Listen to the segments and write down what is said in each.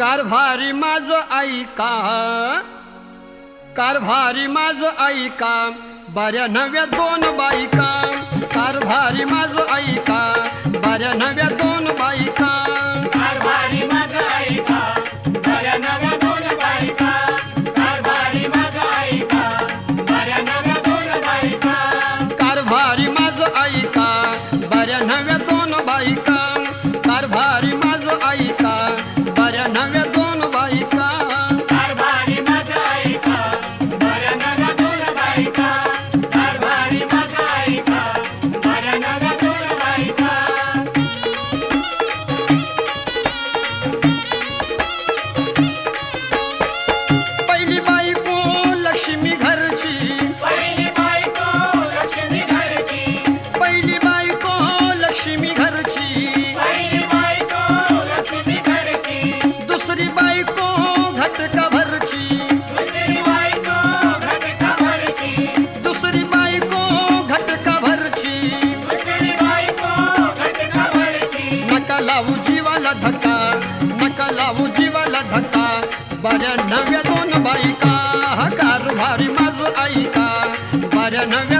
कारभारी माझ ऐका. कारभारी माझ ऐका. बऱ्या नव्या दोन बायका. कारभारी माझ ऐका. बऱ्या नव्या Bye. लावू जीवाला धक्का नका लावू जीवाला धक्का. बऱ्या नव्या दोन बाईका हा कारभारी माझ ऐका बऱ्या नव्या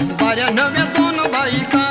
साऱ्या नव्या दोन बाईका